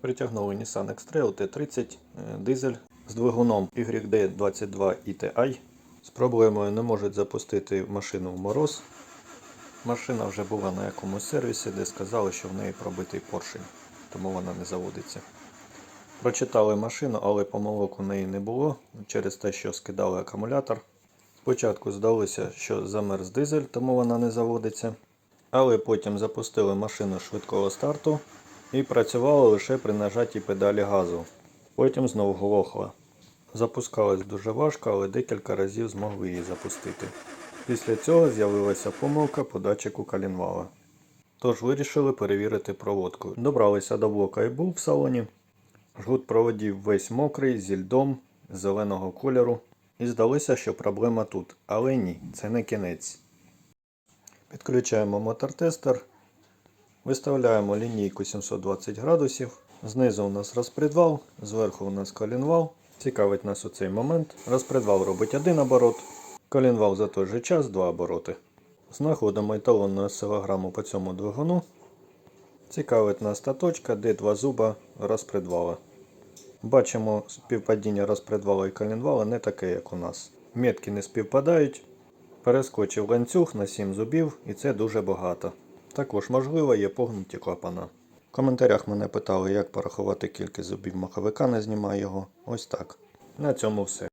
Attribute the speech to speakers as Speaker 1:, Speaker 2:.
Speaker 1: Притягнули Nissan X-Trail T30 е, дизель з двигуном YD22 ETI. З проблемою не можуть запустити машину в мороз. Машина вже була на якомусь сервісі, де сказали, що в неї пробитий поршень, тому вона не заводиться. Прочитали машину, але помилок у неї не було через те, що скидали акумулятор. Спочатку здалося, що замерз дизель, тому вона не заводиться. Але потім запустили машину швидкого старту і працювала лише при нажатті педалі газу. Потім знову глохла. Запускалась дуже важко, але декілька разів змогли її запустити. Після цього з'явилася помилка по датчику калінвала. Тож вирішили перевірити проводку. Добралися до блока і був в салоні. Жгут проводів весь мокрий, зі льдом, зеленого кольору. І здалося, що проблема тут. Але ні, це не кінець. Підключаємо мотортестер. Виставляємо лінійку 720 градусів. Знизу у нас розпредвал, зверху у нас колінвал. Цікавить нас у цей момент. Розпредвал робить один оборот, колінвал за той же час два обороти. Знаходимо еталонну осцилограму по цьому двигуну. Цікавить нас та точка, де два зуба розпредвала. Бачимо, співпадіння розпредвала і колінвала не таке, як у нас. Метки не співпадають. Перескочив ланцюг на 7 зубів, і це дуже багато. Також можливо є погнуті клапана. В коментарях мене питали, як порахувати кількість зубів маховика, не знімаю його. Ось так. На цьому все.